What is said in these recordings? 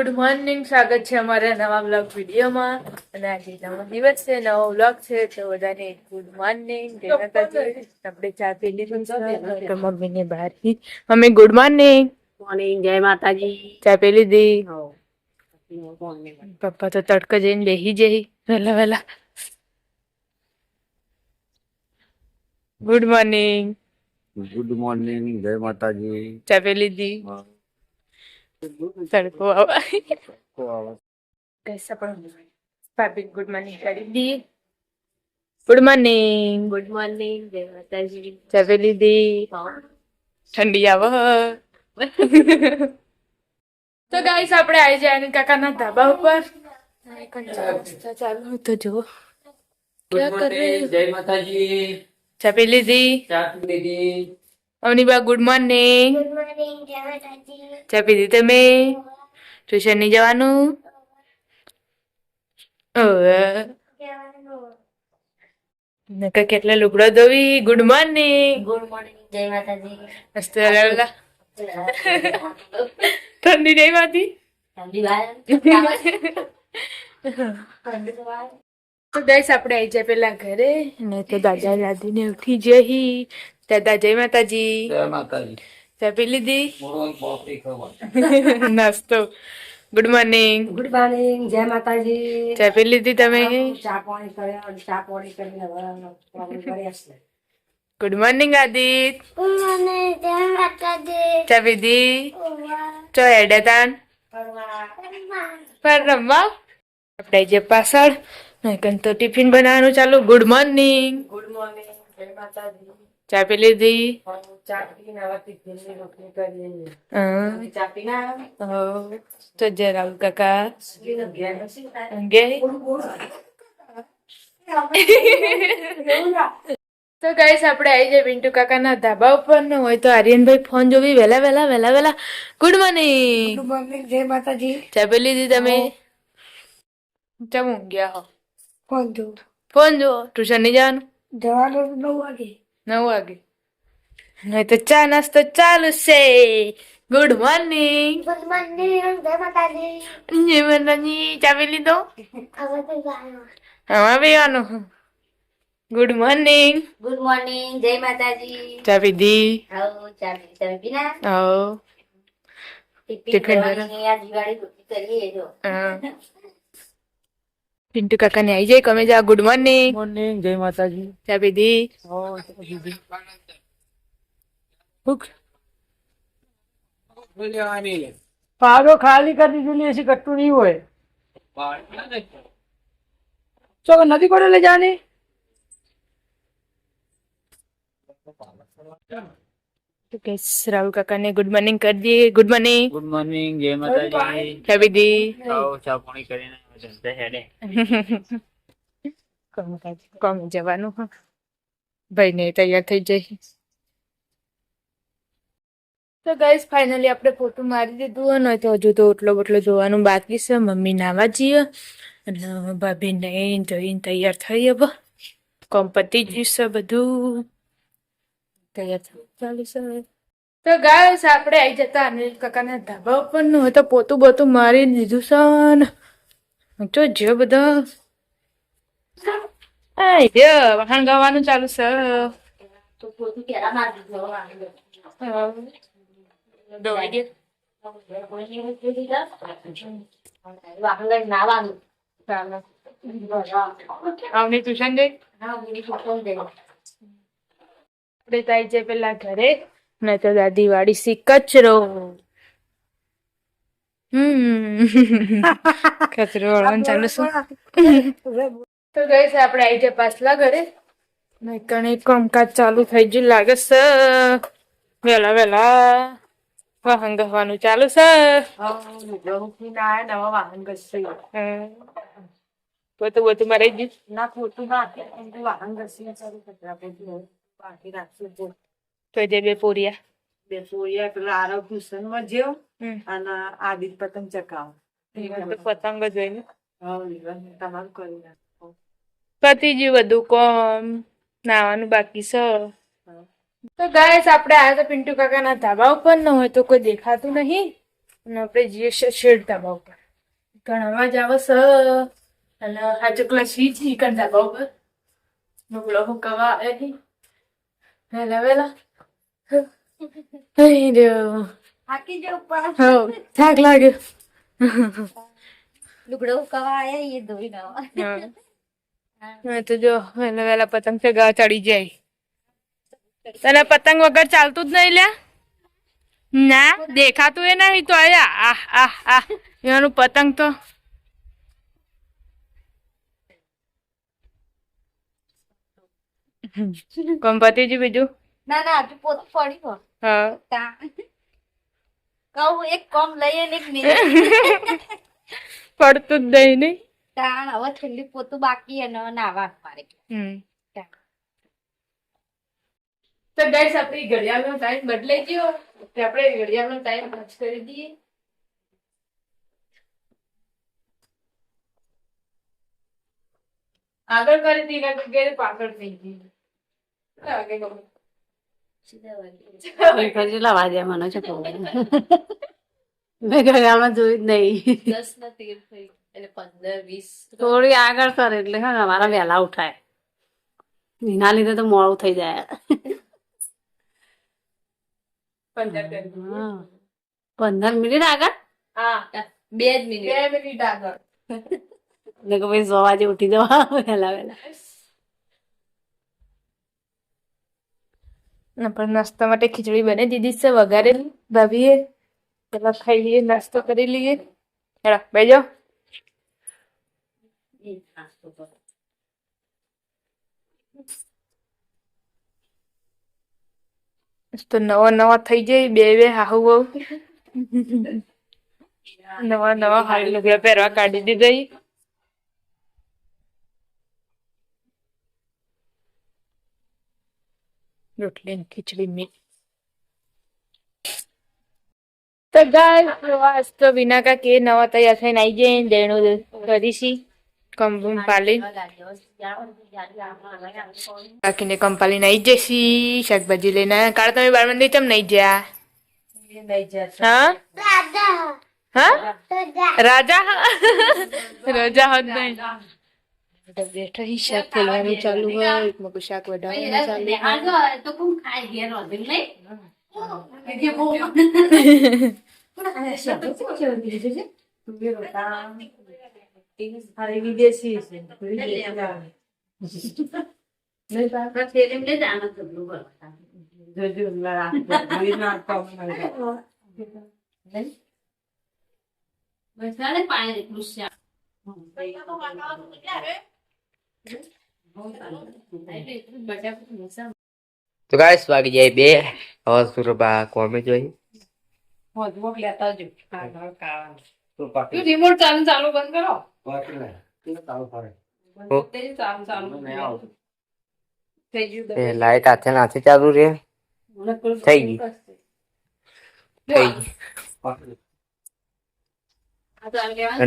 Good morning. સ્વાગત છે અમારા નવા બ્લોગ વિડીયોમાં. અને આજે નવો દિવસ છે નવો બ્લોગ છે તો બધાને ગુડ મોર્નિંગ. જય માતાજી આપણે ચા પી લીધું તો મમ્મીને બહાર મમ્મી ગુડ મોર્નિંગ. મોર્નિંગ જય માતાજી. ચા પી લીધી? પપ્પા તો તડકો જઈને બેહી જઈ. વહેલા વહેલા ગુડ મોર્નિંગ. ગુડ મોર્નિંગ જય માતાજી. ચા પી લીધી? તડકો આવા ગુડ મોર્નિંગ કરી દી ગુડ મોર્નિંગ ગુડ મોર્નિંગ જય માતાજી ચા પી લીધી ઠંડી આવે તો ગાઈસ આપણે આવી જાય અને કાકાના ધાબા ઉપર. ચાલુ તો જુઓ. ક્યાં કરે? જય માતાજી. ચા પી લીધી ચા પી લીધી અવની બા ગુડ મોર્નિંગ ચા પીધી તમે? ટ્યુશન નહીં જવાનું. કેટલા લુગડો ધોવી? ગુડ મોર્નિંગ ગુડ મોર્નિંગ જય માતાજી. મસ્ત ઠંડી નહીં વાતી? તો ગાઈસ આપણે આવી જાય પેલા ઘરે ને તો દાદા દાદીને ઉઠી જઈ. દાદા જય માતાજી. જય માતાજી. ચા પી લીધી નાસ્તો. ગુડ મોર્નિંગ ગુડ મોર્નિંગ જય માતાજી. ચા પી લીધી તમે ચા પાણી કર્યા ચા પાણી કરીને good morning Aadit. Good morning Aadit ચા પીધી ચો હેડે તાન પર રમવા આપણે જે પાછળ નહીં તો ટિફિન બનાવવાનું ચાલુ. ગુડ મોર્નિંગ ગુડ મોર્નિંગ જય માતાજી. ચા પી લીધી. તો જય રાહુલ કાકા તો ગાઈસ આપણે આવી જાય પિન્ટુ કાકાના ધાબા ઉપર ન હોય તો આર્યનભાઈ ફોન જોવી. વહેલા વહેલા વહેલા વહેલા. ગુડ મોર્નિંગ ગુડ મોર્નિંગ જય માતાજી. ચા પી લીધી તમે? ચમ ઊંઘ્યા હો ફોન જો ફોન જો ટ્યુશન નહીં જવાનું? જવાનું નવ વાગે. નવ વાગે. નહીં તો ચા નાસ્તો ચાલુ છે. ગુડ મોર્નિંગ ગુડ મોર્નિંગ જય માતાજી. જય માતાજી ચા પી લીધો? હવે હા પીવાનું. ગુડ મોર્નિંગ ગુડ મોર્નિંગ જય માતાજી. ચા પીધી? આવો ચા પી તમે પીના હો ટિફિન ટિફિન દિવાળી રોટી કરીએ જો. હા. પિન્ટુ કાકા ને આવી જાય કમે જા ગુડ મોર્નિંગ મોર્નિંગ જય માતાજી. ચા પીધી પાડો ખાલી કરી દીધું એસી કટ્ટું નહીં હોય. ચો નદી કોડે લઈ જાની તો કહીશ રાહુલ કાકા ને ગુડ મોર્નિંગ કરી દઈએ. ગુડ મોર્નિંગ ગુડ મોર્નિંગ જય માતાજી. પીધી આવો ચા પાણી કરીને ધંધે હેડે. કોમ જવાનું હા. ભાઈ ને તૈયાર થઈ જઈ તો ગાઈસ ફાઇનલી આપણે ફોટો મારી દીધું હોય ને તો હજુ તો ઓટલો બોટલો જોવાનું બાકી છે. મમ્મી નાવા જઈએ. અને ભાભી નહીં જઈને તૈયાર થઈ હવે. કોમ પતી ગયું છે બધું. તૈયાર થવું. ચાલુ છે તો ગાઈસ આપણે આવી જતા અનિલ કાકાના ધાબા ઉપરનું હોય તો પોતું બોતું મારી દીધું છે ને જો જે બધા આઈ રે વખાણ ગાવાનું ચાલુ છે. તો પોતું કેરા માર દીધો દોડી ગયા વાહન નાવાનું ચાલો આવની ટ્યુશન જઈ હા ગુડી ફોટો દે. આપણે તાઈ જાય પેલા ઘરે ને તો દાદી વાળી સી કચરો કચરો વાળવાનું ચાલુ છે. તો ગઈ છે આપણે આઈ જાય પાછલા ઘરે. ને કણે કામકાજ ચાલુ થઈ ગયું લાગે છે. વેલા વેલા વાહન ગવાનું ચાલુ છે. વાહન ઘસી હમ. બધું મરાઈ ગયું. ના ખોટું ના વાહન ઘસી સારું બાકી રાખશું જો તો જે બે પોરિયા બે સોયા પેલા આરવ ટ્યુશનમાં જેવ. અને આદિત પતંગ ચકાવ તો પતંગ જોઈને તમારું કરી નાખો. પતી ગયું બધું કોમ નાવાનું બાકી છે. તો ગાયસ આપણે આ તો પિન્ટુ કાકાના ધાબા ઉપર ન હોય તો કોઈ દેખાતું નહીં. અને આપણે જઈએ શેડ ધાબા ઉપર. ઘણામાં અવાજ આવે સ. અને આ ચકલા સી છી કર ધાબા ઉપર. મોકલો હું કવા એ હઈ રહ્યો થાકી લાગ્યો લુગડો કવા આયા એ ધોઈ નાવા તો જો વહેલા વહેલા પતંગ ચગાવવા ચડી જાય તને પતંગ વગર ચાલતું જ નહીં લ્યા ના દેખાતું એ નહીં તો આયા આહ આહ આહ એનું પતંગ તો કંપતિજી બીજું? ના ના હજુ પોત પડી હો હા. તા. કહું એક કોમ લઈએ ને એક મિનિટ પડતું જ નહીં નહીં તાણ હવે છેલ્લી પોતું બાકી અને નાવા મારે. હમ. તો. ગાઈસ આપણી ઘડિયાળનો ટાઈમ બદલાઈ ગયો. એટલે આપણે ઘડિયાળનો ટાઈમ પાસ કરી દઈએ. આગળ કરી હતી એના જગ્યાએ પાછળ થઈ ગઈ. કેટલા વાગ્યા મને છે મેં ઘડિયાળમાં જોયું જ નહીં દસ ના તેર થઈ એટલે પંદર વીસ થોડી આગળ સર એટલે હા મારા વહેલા ઉઠાય એના લીધે તો મોડું થઈ જાય પંદર કરી. હા. પંદર મિનિટ આગળ હા બે જ મિનિટ બે મિનિટ આગળ એટલે કે ભાઈ સો વાગે ઉઠી જવા વહેલા વહેલા પણ નાસ્તા માટે ખીચડી બની. દીધી છે વઘારે. ભાભીએ પેલા ખાઈ લઈએ નાસ્તો કરી લઈએ. ચાલો બેજો. તો નવા નવા થઈ જાય બે બે હાહુ બહુ. નવા નવા હાલ પહેરવા કાઢી દીધી રોટલી ને ખીચડી મીઠ તો ગાય પ્રવાસ તો વિના કા કે નવા તૈયાર થઈને આવી જાય દેણું કરીશી. કંપમ પાલી. કાકીને કંપાલી નહીં જશી. શાકભાજી લઈને કાળ તમે બાર મંદિર ચમ નહીં જ્યા હા? હા? રાજા? રાજા હોત નહીં. બેઠા હી શાક ફોલવાનું ચાલુ હોય મગું શાક વડાવવાનું ચાલુ હોય તો કોણ ખાય ઘેર રોધીને લઈ પાણી કૃષ્ણ તો ગાઈસ વાગી જાય બે હવે સુરભા કોમે જોઈ. લાઈટ હાથે નાથે ચાલુ રે થઈ ગઈ. ગઈ.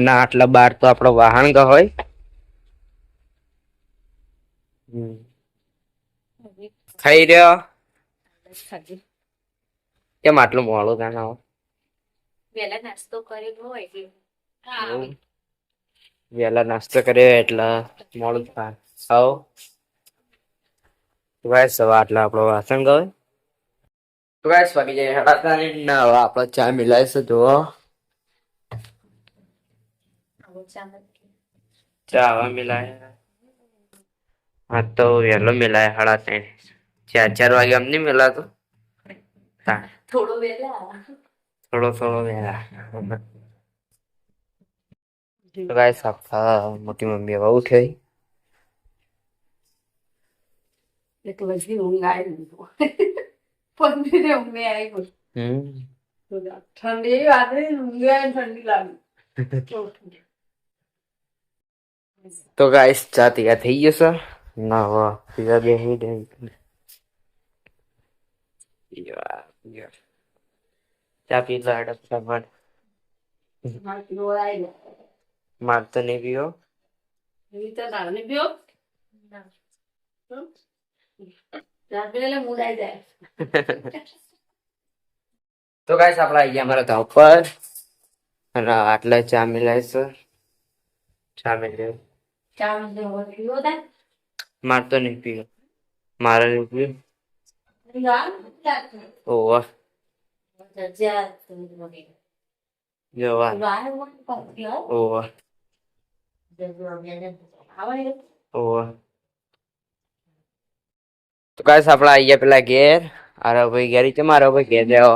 આટલા બાર તો આપણો વાહન હોય. ખાઈ રહ્યો? કેમ આટલું મોડું કાન આવો? વેલા નાસ્તો કરેલો હોય એટલે. વેલા નાસ્તો કર્યો એટલે મોડું થાય. આવો. તો ગાઈસ હવે આટલા આપણો વાસણ ગયો તો ગાઈસ વાગી જાય સાડા ત્રણ ને હવે આપણો ચા મિલાય છે જુઓ ચા હવે મિલાય. હા તો વહેલો મિલાય સાડા ત્રણ. ચાર ચાર વાગે અમને મિલાતો? તો થોડો વહેલા થોડો થોડો વહેલા. તો ગાઈસ આપણા મોટી મમ્મી હવે ઉઠે. એક લગી ઊંઘ આવી પંદરે ઊંઘે આવી ઠંડી વાત ઊંઘે આવી ઠંડી લાગી. તો ગાઈસ ચા તૈયાર થઈ ગયો છે? ના વાહ પીઝા બે મિનિટ ચા પી લો હેડપ સામાન મારી ડોળ આવી ગઈ માર તો નહીં પીવો એવી રીતે તારને પીઓ ચા પીને એટલે મૂડ આવી જાય તો ગાઈસ આપણા અહીંયા અમારા ગામ પર અને આટલા ચા મિલાય છે ચા મિલાય ચાલ દેવો પીવો તાર તો નહીં પીવું મારે નહીં પીવું ઓવા જવા ઓવા ઓવા તો કાંઈ આપણે આવીએ પેલા ઘેર. આરો ભાઈ ઘેર છે મારો ભાઈ ઘેર જાઓ.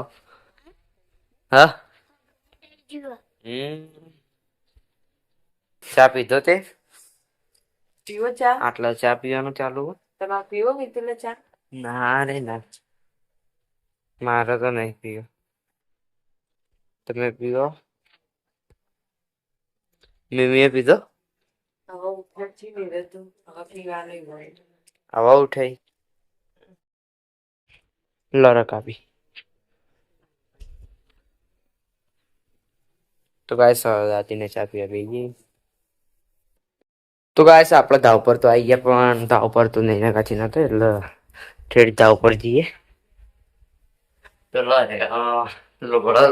હા? ચા પીધો તે? પીવો ચા? આટલા ચા પીવાનું ચાલુ તમારે પીવો મિત્ર ચા? ના રે ના. મારે તો નહીં પીવો. તમે પીવો? મીમીએ પીધો? હવા ઉપરથી મેરે તું હવે પીવાનું હોય. આવા ઉઠાઈ લરક આપી. તો ગાય સરદાતીને ચા પીવા પી ગઈ. તો ગાય આપણે ધાવ પર તો આવી ગયા પણ ધાવ પર તો નહીં કાચી નતો એટલે ઠેડ ધાવ પર જઈએ. પેલો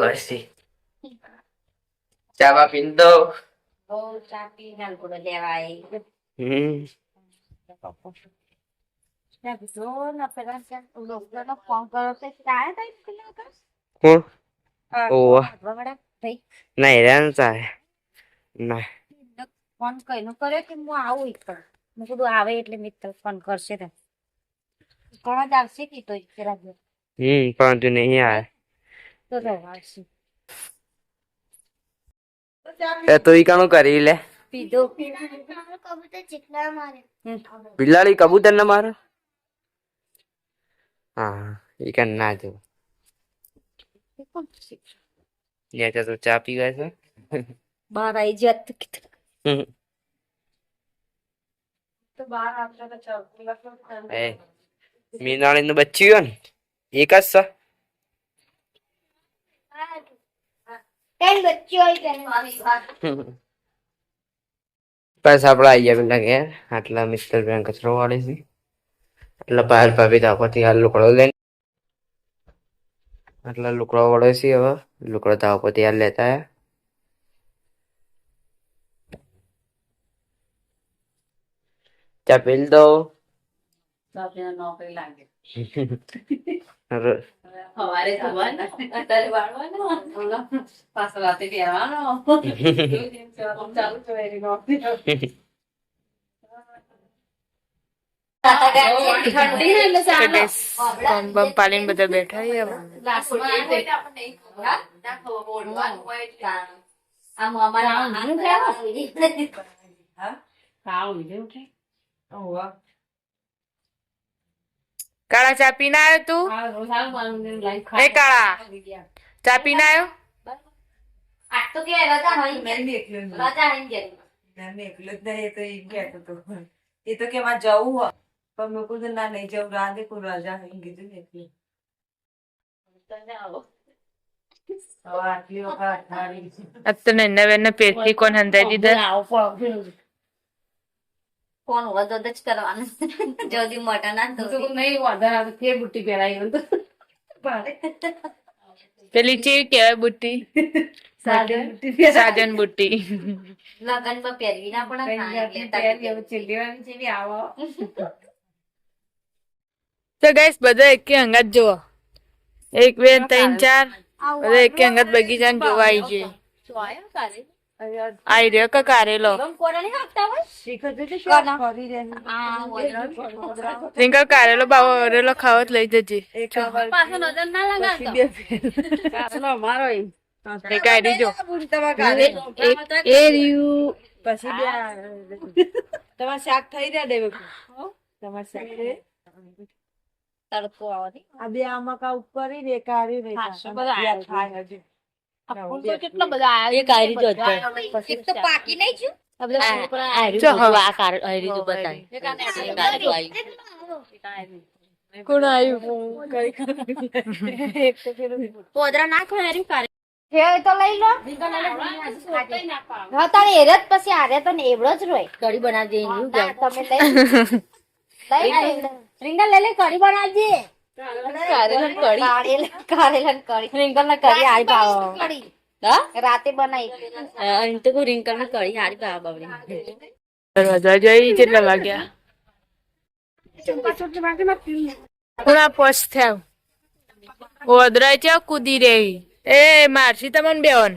લઈશી ચા બા પીન દો ચા પી ના ગોળો લેવાય. હમ. જો ના પેલા ડોક્ટરનો ફોન કર્યો તો ચાય થાય. પેલા કોણ ઓહ વગડા ભાઈ ના. હેરાન કઈ ના કર્યો કે હું આવું એક મેં કીધું આવે એટલે મિત્ર ફોન કરશે તે. ઘણા જ આવશે કે તો જરા જો હમ પરંતુ નહીં આવે. તો તો આવશે. એ તો ઈ કાણું કરી લે. પીધો. કબૂતર ચીકલા મારે બિલાડી કબૂતર ને મારે? હા ઈ કાન ના જો યા તો ચા પી ગયા છે. બહાર આવી જત કીધું. મીનાળી નું? હોય ને એક જ સર બચ્ચી બસ આપડે આવીએ પેલા ઘેર આટલા મિસ્ટર બેન કચરો વાળી છે. એટલે બહાર ભાભી ધાપરથી હાલ લુકડો લઈને. આટલા લુકડો વળે છે હવે લુકડો ધાપરથી હાલ લેતા આયા. ચા પીલ દો નોકરી લાગે અરે, સવારે જવાનું અત્યારે વાળવાનું પાછો રાતે પહેરવાનો ચાલુ છે એની નોકરી ઠંડી ને એટલે તો ચાલો guys, બમ બમ પાલીને બધા બેઠા કાળા ચા પીને આવ્યો તું સારું સારું મારું લાઈફ એ કાળા ચા પીને આવ્યો તો કે રજા હોય રજા હોય ને એ તો કે માં જવું હોય પણ મેં કીધું ના નહીં જવું રાધે કોઈ રજા હોય કીધું ને એટલે આટલી વખત પેટથી કોણ હંધાઈ દીધા ફોન વધો જ કરવાનો. જલ્દી મોટા ના તો તો નહીં વધારે ફેર બુટ્ટી પહેરાઈ ગયું પેલી ચેવી કેવાય બુટ્ટી? સાજન બુટ્ટી લગનમાં પહેરવી ના પડે આવો. તો ગાઈસ બધા એકે અંગત જોવો એક બે ત્રણ ચાર. બધા એકે અંગત બગીચાને જોવા આવી છે આઈ રહ્યો કે કારેલો રહે. રિંકલ કારેલો બાવરેલો ખાવત લઈ જજે. અમારો એક આઈડી જો. એ રહ્યું. પછી બે તમારે શાક થઈ રહ્યા દેવે તમારે શાક તડકો આવે આ બે આમાં કા ઉપર ઈ ને કેટલા બધા એક આયરી જો એક તો પાકી નહીં છું જો હવે કોણ આવ્યું પોદરા નાખો હેરી કારે હે તો લઈ લો હા તારે એરે પછી આરે તો ને એવડો જ રોય કઢી બનાવજે એનું તમે લઈ લઈ રીંગણ લઈ લે કઢી બનાવજે કઢી. કઢી. કઢી. રાતે બનાવી. રિંકલની કળી હારી બા દરવાજા જઈ કેટલા વાગ્યા? થયા? ઓદરાય છે કૂદી રહી? એ મારસી તમને બેન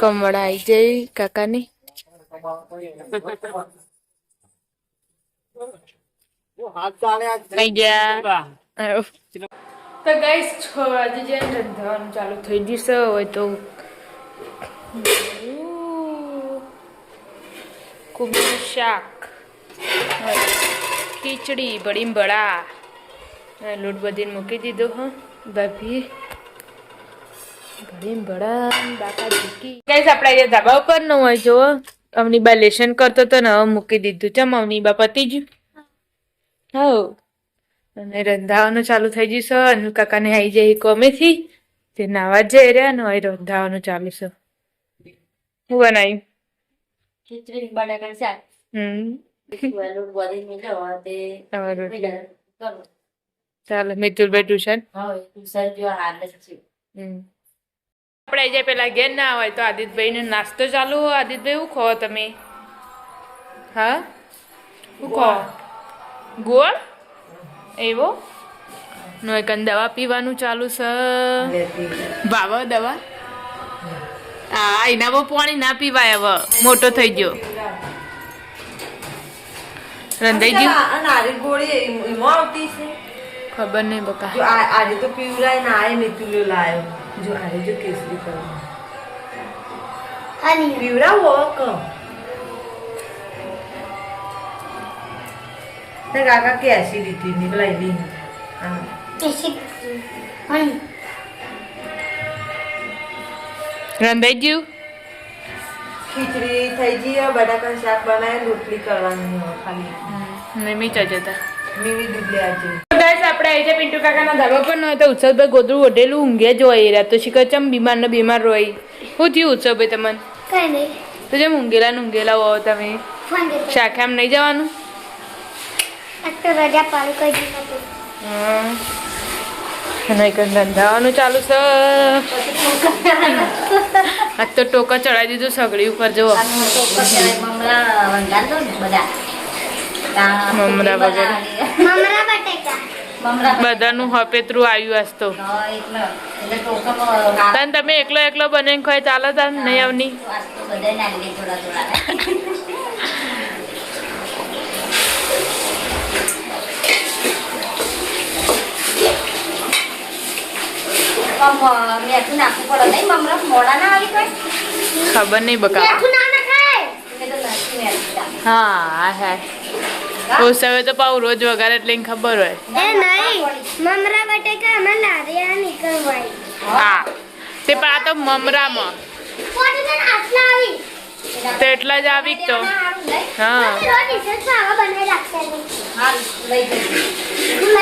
કમળા આઈ જઈ કાકાની. ચાલુ થઈ જશે હોય તો શાક, ખીચડી બળી બળા લોટ બધીને મૂકી દીધો, હ, ભાભી. બળી બળા બાકા ઝીકી. ગાઈસ આપણે અહીંયા ધાબા ઉપર ન હોય જો અવની બા લેશન કરતો તો ને હવે મૂકી દીધું. ચમ અવનીબા પતી ગયું? હવ અને રંધાવાનું ચાલુ થઈ ગયું છે. અનુ કાકાને આવી જાય કોમેથી તે નાવા જઈ રહ્યા ને રંધાવાનું ચાલુ છે. હું બનાવ્યું ખીચડી બટાકા શાક હમ. ચાલો મિતુલભાઈ ટ્યુશન? ટ્યુશન જો હાલે છે. હમ. આપણે જે પેલા ઘેર ના હોય તો આદિતભાઈને નાસ્તો ચાલુ હોય. આદિતભાઈ શું ખો તમે? હા? શું ખો? ગોળ. એવો? નો એક દવા પીવાનું ચાલુ છે. ભાવ દવા? હા એના બહુ પાણી ના પીવાય હવે. મોટો થઈ ગયો. રંધાઈ ગયું? ખબર નહીં બકા. આજે તો પીવરાય ને આય નીતુલ્યો લાયો. જો આજે જો કેસરી કરવાનું વોક તે કાકા કે એસિડિટી ની પેલા એવી હા કેસી હની રંધાઈ ગયું ખીચડી થઈ ગઈ બટાકાનું શાક બનાવી રોટલી કરવાની ખાલી નહીં નિમી જતા મીવી દૂધ લે આજે આપણે આવી જાય પિન્ટુ કાકાના ધાબા પર ન હોય તો ઉત્સવભાઈ ગોદડું ઓઢેલું ઊંઘે જ હોય રહ્યા તો શીખર ચમ બીમાર ને બીમાર રોય શું થયું ઉત્સવભાઈ તમને? કઈ નહીં તો જેમ ઊંઘેલા ને ઊંઘેલા હો તમે. ફોન દેતો શાખે આમ નહીં જવાનું? રંધાવાનું ચાલુ છે. આજ તો ટોકા ચડાવી દીધું સગડી ઉપર જો મમરા વંગાર. મમરા. બટેકા. બધાનું હપેતરું આવ્યું આજ તો. તાન તમે એકલો એકલો બને ખોય ચાલો તાન નહીં આવની. આજ તો બધાય નાલી થોડા થોડા. આમ, મેઠું નાખવું પડે નહીં મમરા મોડા ના આવી કોઈ? ખબર નહીં બકા. હા હા. ઉત્સવે તો પાઉં રોજ વગાડે એટલે ખબર હોય. એ નહીં મમરા બટેકા અમે લારિયા નીકળવાય હા તે પણ આ તો મમરામાં. તો એટલા જ આવી જ તો. હા. હું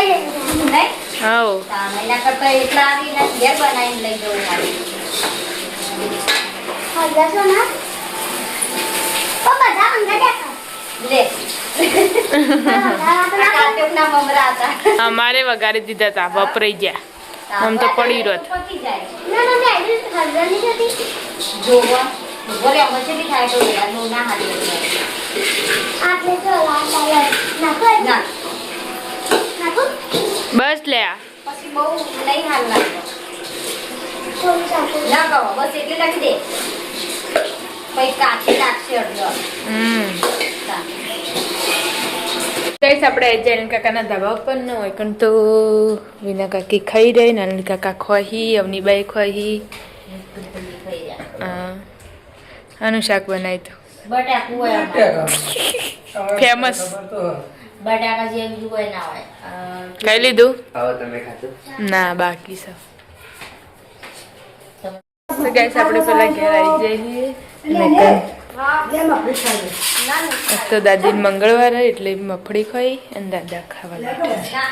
અમારે વગાડી દીધા હતા વપરાઈ ગયા. આમ તો પડી નાખો બસ લે પછી બહુ નહીં હાલ લાગે થોડું ચાકુ ના કહો બસ એટલી નાખી દે. કઈશ આપણે જૈન કાકાના ધાબા ઉપર ન હોય પણ તો વિના કાકી ખાઈ રહી નાની કાકા ખોહી અવની બાઈ ખોહી આનું શાક બનાવી તો. બટાકું હોય આમાં. ફેમસ. બટાકા જે હોય ના હોય ખાઈ લીધું? તમે ખાધું ના બાકી ગાઈસ આપણે પેલા ઘેર આવી જઈએ. તો દાદી મંગળવાર એટલે મફળી ખાઈ અને દાદા ખાવા લાગ્યા.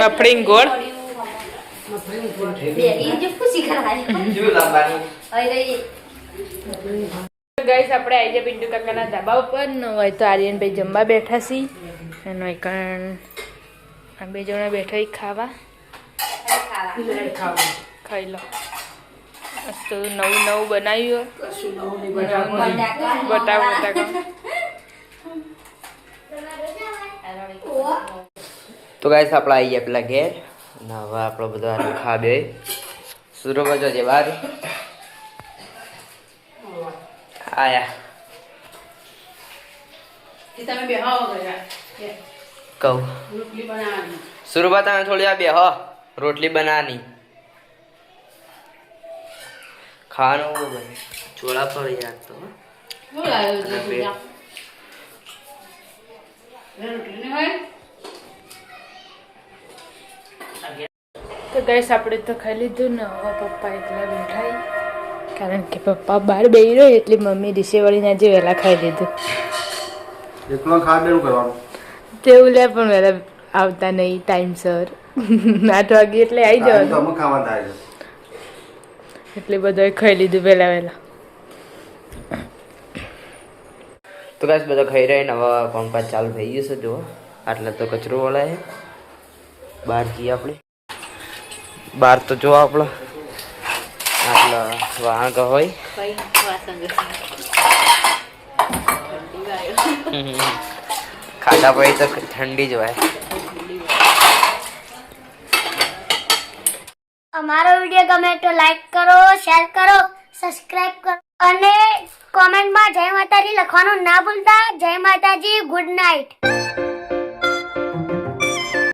મફળી ગોળ. ગાઈસ આપણે આવી જાય પિન્ટુ કાકાના ધાબા ઉપર. ન હોય તો આર્યનભાઈ જમવા બેઠા છીએ અને આ બે જણા બેઠા ખાવા. ખાઈ લો. મસ્ત નવું નવું બનાવ્યું. બટાકા. બટાકા તો ગાઈસ આપણે આવી ગયા પેલા ઘેર. અને હવે આપણો બધો આટલું ખા બે સુરો બજો છે બાર આયા. તમે બેહાવો ગયા કહું. સુરભા તમે થોડી આ બે હો રોટલી બનાવવાની ખાવાનું બને ચોળા યાર તો. તો ગાઈસ આપણે તો ખાઈ લીધું ને. હવે પપ્પા એકલા બેઠા કારણ કે પપ્પા બહાર બેહી રહ્યો એટલે મમ્મી ડીશે વળીને આજે વહેલા ખાઈ લીધું. એકલો તેવું લે પણ વહેલા આવતા નહીં ટાઈમસર આઠ વાગે એટલે આવી જવાનું. એટલે બધાએ ખાઈ લીધું વહેલા વહેલા. તો કાશ બધા ખાઈ રહ્યા નવા હવે કામકાજ ચાલુ થઈ ગયું છે જો આટલે તો કચરો વળાય બહાર જઈએ આપણે. બહાર તો જો આપણે. આટલા વાહણ હોય. ખાધા પછી તો ઠંડી જ હોય અમારો વીડિયો ગમે તો લાઈક કરો શેર કરો સબસ્ક્રાઇબ કરો. અને કોમેન્ટમાં જય માતાજી લખવાનું ના ભૂલતા. જય માતાજી ગુડ નાઇટ